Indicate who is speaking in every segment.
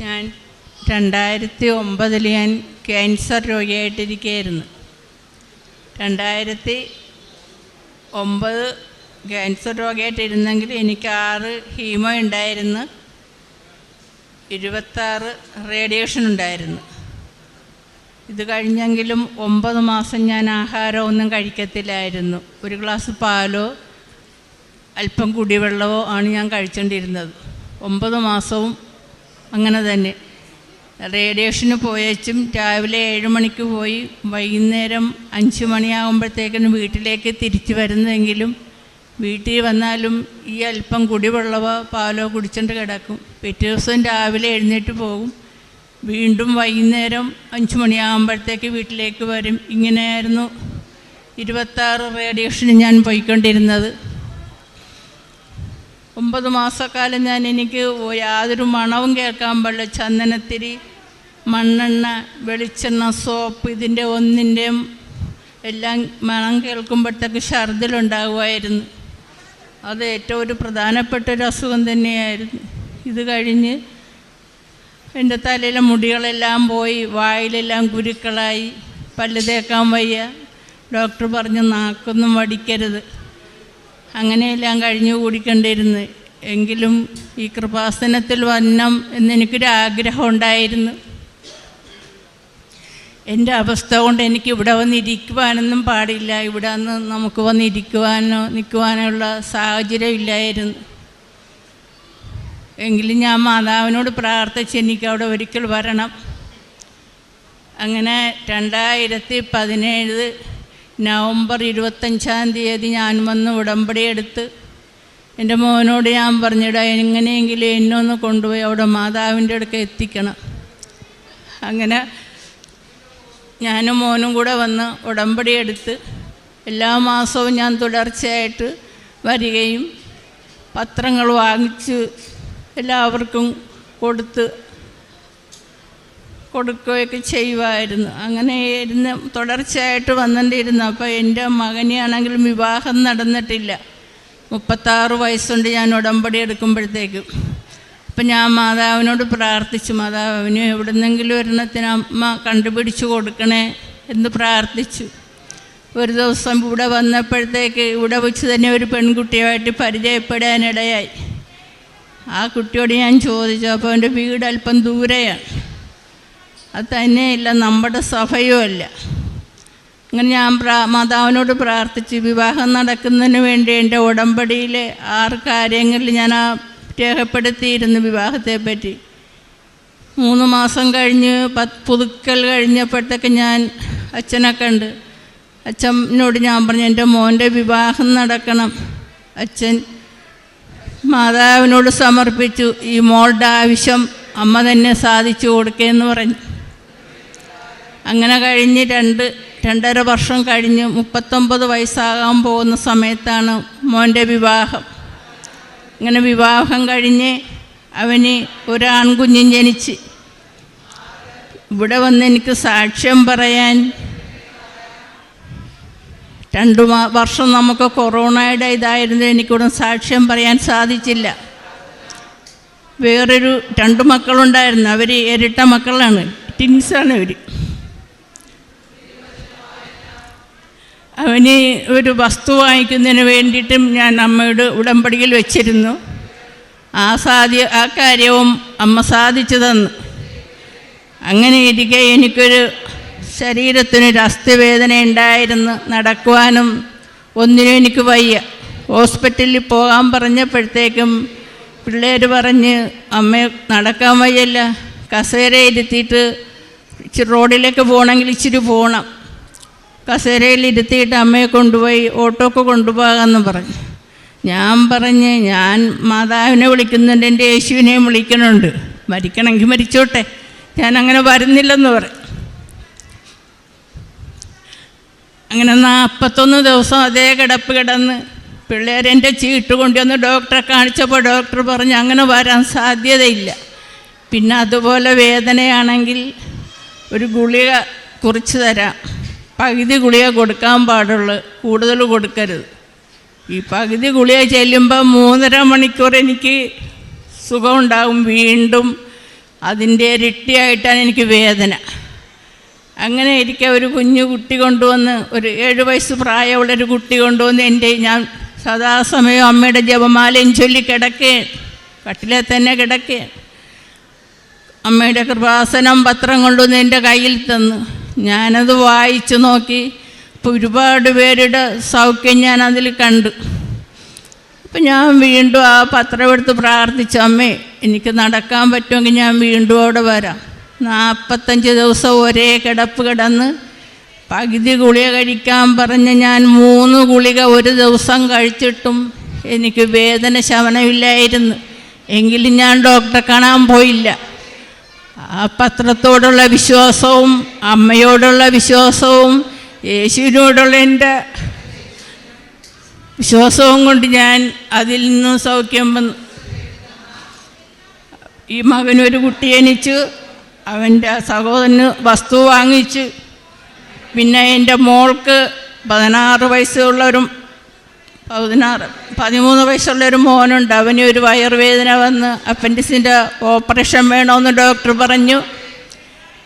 Speaker 1: ഞാൻ രണ്ടായിരത്തി ഒമ്പതിൽ ഞാൻ ക്യാൻസർ രോഗിയായിട്ടിരിക്കുകയായിരുന്നു രണ്ടായിരത്തി ഒമ്പത് ക്യാൻസർ രോഗിയായിട്ടിരുന്നെങ്കിൽ എനിക്ക് ആറ് ഹീമോ ഉണ്ടായിരുന്നു. ഇരുപത്താറ് റേഡിയേഷൻ ഉണ്ടായിരുന്നു. ഇത് കഴിഞ്ഞെങ്കിലും ഒമ്പത് മാസം ഞാൻ ആഹാരമൊന്നും കഴിക്കത്തില്ലായിരുന്നു. ഒരു ഗ്ലാസ് പാലോ അല്പം കുടിവെള്ളമോ ആണ് ഞാൻ കഴിച്ചുകൊണ്ടിരുന്നത് ഒമ്പത് മാസവും അങ്ങനെ തന്നെ. റേഡിയേഷന് പോയച്ചും രാവിലെ ഏഴ് മണിക്ക് പോയി വൈകുന്നേരം അഞ്ച് മണിയാകുമ്പോഴത്തേക്കിനും വീട്ടിലേക്ക് തിരിച്ചു വരുന്നെങ്കിലും വീട്ടിൽ വന്നാലും ഈ അല്പം കുടിവെള്ളമോ പാലോ കുടിച്ചിട്ട് കിടക്കും. പിറ്റേ ദിവസം രാവിലെ എഴുന്നേറ്റ് പോകും. വീണ്ടും വൈകുന്നേരം അഞ്ച് മണിയാകുമ്പോഴത്തേക്ക് വീട്ടിലേക്ക് വരും. ഇങ്ങനെയായിരുന്നു ഇരുപത്താറ് റേഡിയേഷന് ഞാൻ പോയിക്കൊണ്ടിരുന്നത്. ഒമ്പത് മാസക്കാലം ഞാൻ എനിക്ക് യാതൊരു മണവും കേൾക്കാൻ പാടില്ല. ചന്ദനത്തിരി മണ്ണെണ്ണ വെളിച്ചെണ്ണ സോപ്പ് ഇതിന്റെ ഒന്നിന്റെയും എല്ലാം മണം കേൾക്കുമ്പോഴത്തേക്ക് ഛർദിലുണ്ടാകുമായിരുന്നു അത് ഏറ്റവും ഒരു പ്രധാനപ്പെട്ട ഒരു അസുഖം തന്നെയായിരുന്നു. ഇത് കഴിഞ്ഞ് എന്റെ തലയിലെ മുടികളെല്ലാം പോയി വായിലെല്ലാം ഗുരുക്കളായി പല്ല് തേക്കാൻ വയ്യ. ഡോക്ടർ പറഞ്ഞു നാക്കൊന്നും വടിക്കരുത്. അങ്ങനെയെല്ലാം കഴിഞ്ഞു കൂടിക്കൊണ്ടിരുന്നു. എങ്കിലും ഈ കൃപാസനത്തിൽ വന്നം എന്നെനിക്കൊരു ആഗ്രഹം ഉണ്ടായിരുന്നു എന്റെ അവസ്ഥ കൊണ്ട് എനിക്ക് ഇവിടെ വന്നിരിക്കുവാനൊന്നും പാടില്ല. ഇവിടെ നിന്ന് നമുക്ക് വന്നിരിക്കുവാനോ നിൽക്കുവാനോ ഉള്ള സാഹചര്യം ഇല്ലായിരുന്നു എങ്കിലും ഞാൻ മാതാവിനോട് പ്രാർത്ഥിച്ച് എനിക്ക് അവിടെ ഒരിക്കൽ വരണം. അങ്ങനെ രണ്ടായിരത്തി പതിനേഴ് നവംബർ ഇരുപത്തഞ്ചാം തീയതി ഞാൻ വന്ന് ഉടമ്പടി എടുത്ത് എന്റെ മോനോട് ഞാൻ പറഞ്ഞിട എങ്ങനെയെങ്കിലും എന്നെ ഒന്ന് കൊണ്ടുപോയി അവിടെ മാതാവിന്റെ അടുക്ക എത്തിക്കണം. അങ്ങനെ ഞാനും മോനും കൂടെ വന്ന് ഉടമ്പടി എടുത്ത് എല്ലാ മാസവും ഞാൻ തുടർച്ചയായിട്ട് വരികയും പത്രങ്ങൾ വാങ്ങിച്ച് എല്ലാവർക്കും കൊടുത്ത് കൊടുക്കുകയൊക്കെ ചെയ്യുമായിരുന്നു അങ്ങനെ ഇരുന്ന് തുടർച്ചയായിട്ട് വന്നിട്ടിരുന്നു. അപ്പോൾ എന്റെ മകനെയാണെങ്കിലും വിവാഹം നടന്നിട്ടില്ല. മുപ്പത്താറ് വയസ്സുണ്ട് ഞാൻ ഉടമ്പടി എടുക്കുമ്പോഴത്തേക്കും. അപ്പം ഞാൻ മാതാവിനോട് പ്രാർത്ഥിച്ചു. മാതാവിന് എവിടുന്നെങ്കിലും ഒരെണ്ണത്തിന് അമ്മ കണ്ടുപിടിച്ചു കൊടുക്കണേ എന്ന് പ്രാർത്ഥിച്ചു. ഒരു ദിവസം ഇവിടെ വന്നപ്പോഴത്തേക്ക് ഇവിടെ വെച്ച് തന്നെ ഒരു പെൺകുട്ടിയുമായിട്ട് പരിചയപ്പെടാനിടയായി. ആ കുട്ടിയോട് ഞാൻ ചോദിച്ചു. അപ്പോൾ എന്റെ വീട് അല്പം ദൂരെയാണ്. അത് തന്നെയല്ല നമ്മുടെ സഭയും അല്ല. അങ്ങനെ ഞാൻ പ്രാ മാതാവിനോട് പ്രാർത്ഥിച്ച് വിവാഹം നടക്കുന്നതിന് വേണ്ടി എന്റെ ഉടമ്പടിയിലെ ആറ് കാര്യങ്ങളിൽ ഞാൻ ആ രേഖപ്പെടുത്തിയിരുന്നു വിവാഹത്തെപ്പറ്റി. മൂന്ന് മാസം കഴിഞ്ഞ് പത്ത് പുതുക്കൽ കഴിഞ്ഞപ്പോഴത്തേക്ക് ഞാൻ അച്ഛനെ കണ്ട്. അച്ഛനോട് ഞാൻ പറഞ്ഞു എന്റെ മോന്റെ വിവാഹം നടക്കണം. അച്ഛൻ മാതാവിനോട് സമർപ്പിച്ചു ഈ മോളുടെ ആവശ്യം അമ്മ തന്നെ സാധിച്ചു കൊടുക്കുകയെന്ന് പറഞ്ഞു. അങ്ങനെ കഴിഞ്ഞ് രണ്ട് രണ്ടര വർഷം കഴിഞ്ഞ് മുപ്പത്തൊമ്പത് വയസ്സാകാൻ പോകുന്ന സമയത്താണ് മോന്റെ വിവാഹം. ഇങ്ങനെ വിവാഹം കഴിഞ്ഞ് അവന് ഒരാൺകുഞ്ഞും ജനിച്ച്. ഇവിടെ വന്ന് എനിക്ക് സാക്ഷ്യം പറയാൻ രണ്ടു വർഷം നമുക്ക് കൊറോണയുടെ ഇതായിരുന്നു എനിക്കിവിടെ സാക്ഷ്യം പറയാൻ സാധിച്ചില്ല. വേറൊരു രണ്ട് മക്കളുണ്ടായിരുന്നു അവർ ഇരട്ട മക്കളാണ് ടിൻസാണ് അവർ അവന് ഒരു വസ്തു വാങ്ങിക്കുന്നതിന് വേണ്ടിയിട്ടും ഞാൻ അമ്മയുടെ ഉടമ്പടിയിൽ വെച്ചിരുന്നു. ആ സാധ്യ ആ കാര്യവും അമ്മ സാധിച്ചു തന്നു. അങ്ങനെ ഇരിക്കെ എനിക്കൊരു ശരീരത്തിനൊരു അസ്ഥിവേദന ഉണ്ടായിരുന്നു. നടക്കുവാനും ഒന്നിനും എനിക്ക് വയ്യ. ഹോസ്പിറ്റലിൽ പോകാൻ പറഞ്ഞപ്പോഴത്തേക്കും പിള്ളേർ പറഞ്ഞ് അമ്മ നടക്കാൻ വയ്യല്ല. കസേര ഇരുത്തിയിട്ട് റോഡിലേക്ക് പോകണമെങ്കിൽ ഇച്ചിരി പോകണം കസേരയിൽ ഇരുത്തിയിട്ട് അമ്മയെ കൊണ്ടുപോയി ഓട്ടോക്ക് കൊണ്ടുപോകാമെന്ന് പറഞ്ഞു. ഞാൻ പറഞ്ഞ് ഞാൻ മാതാവിനെ വിളിക്കുന്നുണ്ട് എന്റെ യേശുവിനെയും വിളിക്കണുണ്ട്. മരിക്കണമെങ്കിൽ മരിച്ചോട്ടെ. ഞാൻ അങ്ങനെ വരുന്നില്ലെന്ന് പറയും അങ്ങനെ നാൽപ്പത്തൊന്ന് ദിവസം അതേ കിടപ്പ് കിടന്ന് പിള്ളേരെന്റെ ചീട്ട് കൊണ്ടുവന്ന് ഡോക്ടറെ കാണിച്ചപ്പോൾ ഡോക്ടർ പറഞ്ഞു അങ്ങനെ വരാൻ സാധ്യതയില്ല. പിന്നെ അതുപോലെ വേദനയാണെങ്കിൽ ഒരു ഗുളിക കുറിച്ച് തരാം. പകുതി ഗുളിക കൊടുക്കാൻ പാടുള്ളൂ. കൂടുതൽ കൊടുക്കരുത്. ഈ പകുതി ഗുളിക ചെല്ലുമ്പോൾ മൂന്നര മണിക്കൂർ എനിക്ക് സുഖമുണ്ടാകും വീണ്ടും. അതിന്റെ ഇരട്ടിയായിട്ടാണ് എനിക്ക് വേദന. അങ്ങനെ ഇരിക്കെ ഒരു കുഞ്ഞു കുട്ടി കൊണ്ടുവന്ന് ഒരു ഏഴ് വയസ്സ് പ്രായമുള്ളൊരു കുട്ടി കൊണ്ടുവന്ന് എന്റെ ഞാൻ സദാസമയം അമ്മയുടെ ജപമാലയും ചൊല്ലി കിടക്കേ കട്ടിലെ തന്നെ കിടക്കേ. അമ്മയുടെ കൃപാസനം പത്രം കൊണ്ടുവന്ന് എന്റെ കയ്യിൽ തന്നു. ഞാനത് വായിച്ചു നോക്കി. അപ്പോൾ ഒരുപാട് പേരുടെ സൗഖ്യം ഞാൻ അതിൽ കണ്ടു. അപ്പം ഞാൻ വീണ്ടും ആ പത്രം എടുത്ത് പ്രാർത്ഥിച്ച അമ്മേ എനിക്ക് നടക്കാൻ പറ്റുമെങ്കിൽ ഞാൻ വീണ്ടും അവിടെ വരാം. നാൽപ്പത്തഞ്ച് ദിവസം ഒരേ കിടപ്പ് കിടന്ന് പകുതി ഗുളിക കഴിക്കാൻ പറഞ്ഞ് ഞാൻ മൂന്ന് ഗുളിക ഒരു ദിവസം കഴിച്ചിട്ടും എനിക്ക് വേദന ശമനമില്ലായിരുന്നു. എങ്കിലും ഞാൻ ഡോക്ടറെ കാണാൻ പോയില്ല. ആ പത്രത്തോടുള്ള വിശ്വാസവും അമ്മയോടുള്ള വിശ്വാസവും യേശുവിനോടുള്ള എന്റെ വിശ്വാസവും കൊണ്ട് ഞാൻ അതിൽ നിന്നും സൗഖ്യം വന്നു ഈ മകനൊരു കുട്ടി ജനിച്ചു അവന്റെ സഹോദരന് വസ്തു വാങ്ങിച്ചു. പിന്നെ എന്റെ മോൾക്ക് പതിനാറ് വയസ്സുള്ളൊരു പതിനാറ് പതിമൂന്ന് വയസ്സുള്ള ഒരു മോനുണ്ട്. അവന് ഒരു വയറുവേദന വന്ന് അപ്പൻഡിസിന്റെ ഓപ്പറേഷൻ വേണമെന്ന് ഡോക്ടർ പറഞ്ഞു.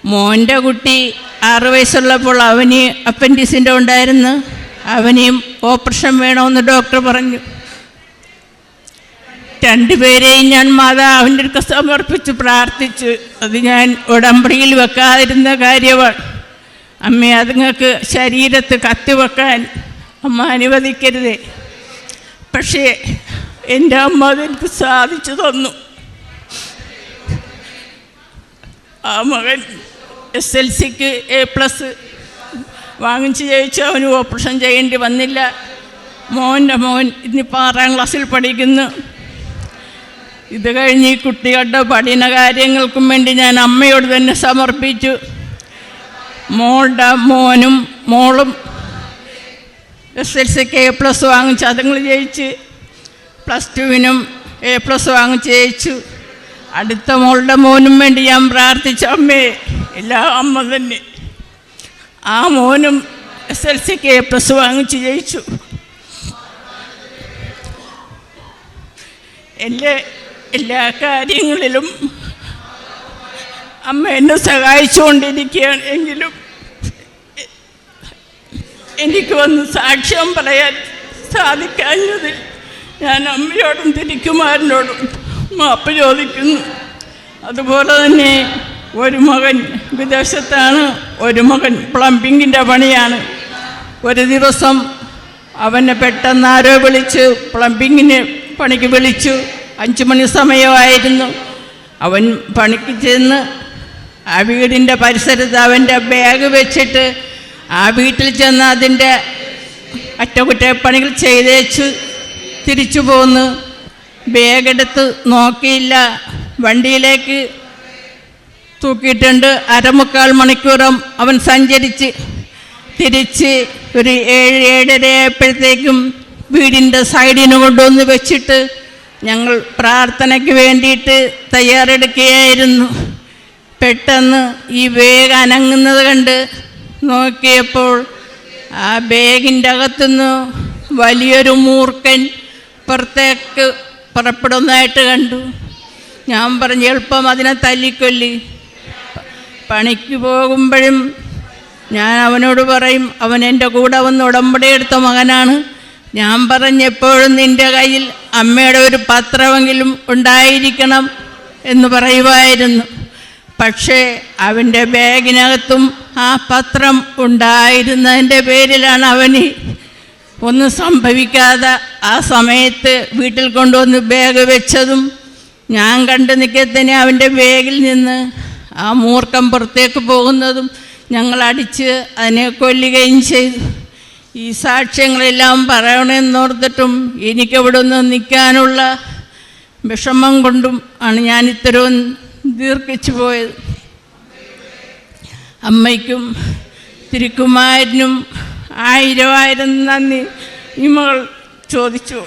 Speaker 1: മോന്റെ കുട്ടി ആറ് വയസ്സുള്ളപ്പോൾ അവന് അപ്പൻഡിസിന്റെ ഉണ്ടായിരുന്നു. അവനെയും ഓപ്പറേഷൻ വേണമെന്ന് ഡോക്ടർ പറഞ്ഞു. രണ്ടുപേരെയും ഞാൻ മാതാവിന്റെ അടുത്ത് സമർപ്പിച്ച് പ്രാർത്ഥിച്ചു. അത് ഞാൻ ഉടമ്പടിയിൽ വെക്കാതിരുന്ന കാര്യമാണ്. അമ്മ അതുങ്ങൾക്ക് ശരീരത്ത് കത്തിവെക്കാൻ അമ്മ അനുവദിക്കരുതേ. പക്ഷേ എന്റെ അമ്മ അതെനിക്ക് സാധിച്ചു തന്നു. ആ മകൻ എസ് എൽ സിക്ക് എ പ്ലസ് വാങ്ങിച്ച് ജയിച്ചു അവന് ഓപ്പറേഷൻ ചെയ്യേണ്ടി വന്നില്ല. മോന്റെ മോൻ ഇന്നിപ്പോൾ ആറാം ക്ലാസ്സിൽ പഠിക്കുന്നു. ഇത് കഴിഞ്ഞ് ഈ കുട്ടികളുടെ പഠന കാര്യങ്ങൾക്കും വേണ്ടി ഞാൻ അമ്മയോട് തന്നെ സമർപ്പിച്ചു. മോളുടെ മോനും മോളും എസ് എൽ സിക്ക് എ പ്ലസ് വാങ്ങിച്ച് അതുങ്ങൾ ജയിച്ച് പ്ലസ് ടുവിനും എ പ്ലസ് വാങ്ങിച്ച് ജയിച്ചു. അടുത്ത മോളുടെ മോനും വേണ്ടി ഞാൻ പ്രാർത്ഥിച്ച അമ്മേ എല്ലാ അമ്മ തന്നെ. ആ മോനും എസ് എൽ സിക്ക് എ പ്ലസ് വാങ്ങിച്ച് ജയിച്ചു. എന്റെ എല്ലാ കാര്യങ്ങളിലും അമ്മ എന്നെ സഹായിച്ചുകൊണ്ടിരിക്കുകയാണ് എങ്കിലും എനിക്ക് വന്ന് സാക്ഷ്യം പറയാൻ സാധിക്കാഞ്ഞതിൽ ഞാൻ അമ്മയോടും തിരിക്കുമാരനോടും മാപ്പ് ചോദിക്കുന്നു. അതുപോലെ തന്നെ ഒരു മകൻ വിദേശത്താണ് ഒരു മകൻ പ്ലംബിങ്ങിന്റെ പണിയാണ്. ഒരു ദിവസം അവനെ പെട്ടെന്ന് ആരോ വിളിച്ച് പ്ലംബിങ്ങിന് പണിക്ക് വിളിച്ചു. അഞ്ച് മണി സമയമായിരുന്നു. അവൻ പണിക്ക് ചെന്ന് ആ വീടിന്റെ പരിസരത്ത് അവന്റെ ബാഗ് വെച്ചിട്ട് ആ വീട്ടിൽ ചെന്ന് അതിന്റെ അറ്റകുറ്റപ്പണികൾ ചെയ്തേച്ച് തിരിച്ചു പോന്ന് ബാഗെടുത്ത് നോക്കിയില്ല. വണ്ടിയിലേക്ക് തൂക്കിയിട്ടുണ്ട്. അരമുക്കാൽ മണിക്കൂറും അവൻ സഞ്ചരിച്ച് തിരിച്ച് ഒരു ഏഴ് ഏഴര ആയപ്പോഴത്തേക്കും വീടിന്റെ സൈഡിന് കൊണ്ടുവന്ന് വെച്ചിട്ട് ഞങ്ങൾ പ്രാർത്ഥനയ്ക്ക് വേണ്ടിയിട്ട് തയ്യാറെടുക്കുകയായിരുന്നു. പെട്ടെന്ന് ഈ വേഗം അനങ്ങുന്നത് കണ്ട് നോക്കിയപ്പോൾ ആ ബാഗിന്റെ അകത്തുനിന്ന് വലിയൊരു മൂർഖൻ പുറത്തേക്ക് പുറപ്പെടുന്നതായിട്ട് കണ്ടു. ഞാൻ പറഞ്ഞു എളുപ്പം അതിനെ തല്ലിക്കൊല്ലി. പണിക്ക് പോകുമ്പോഴും ഞാൻ അവനോട് പറയും അവൻ എന്റെ കൂടെ വന്ന് ഉടമ്പടി എടുത്ത മകനാണ്. ഞാൻ പറഞ്ഞെപ്പോഴും നിന്റെ കയ്യിൽ അമ്മയുടെ ഒരു പത്രമെങ്കിലും ഉണ്ടായിരിക്കണം എന്ന് പറയുമായിരുന്നു. പക്ഷേ അവന്റെ ബാഗിനകത്തും ആ പത്രം ഉണ്ടായിരുന്നതിന്റെ പേരിലാണ് അവന് ഒന്നും സംഭവിക്കാതെ ആ സമയത്ത് വീട്ടിൽ കൊണ്ടുവന്ന് ബാഗ് വെച്ചതും ഞാൻ കണ്ടു നിൽക്കത്തന്നെ അവന്റെ ബാഗിൽ നിന്ന് ആ മൂർഖം പുറത്തേക്ക് പോകുന്നതും ഞങ്ങൾ അടിച്ച് അതിനെ കൊല്ലുകയും ചെയ്തു. ഈ സാക്ഷ്യങ്ങളെല്ലാം പറയണമെന്നോർത്തിട്ടും എനിക്കവിടെ നിന്ന് നിൽക്കാനുള്ള വിഷമം കൊണ്ടും ആണ് ഞാൻ ഇത്തരവും ദീർഘിച്ചു പോയത്. അമ്മയ്ക്കും തിരുക്കുമാരനും ആയിരം ആയിരം നന്ദി. ഈ മകൾ ചോദിച്ചു.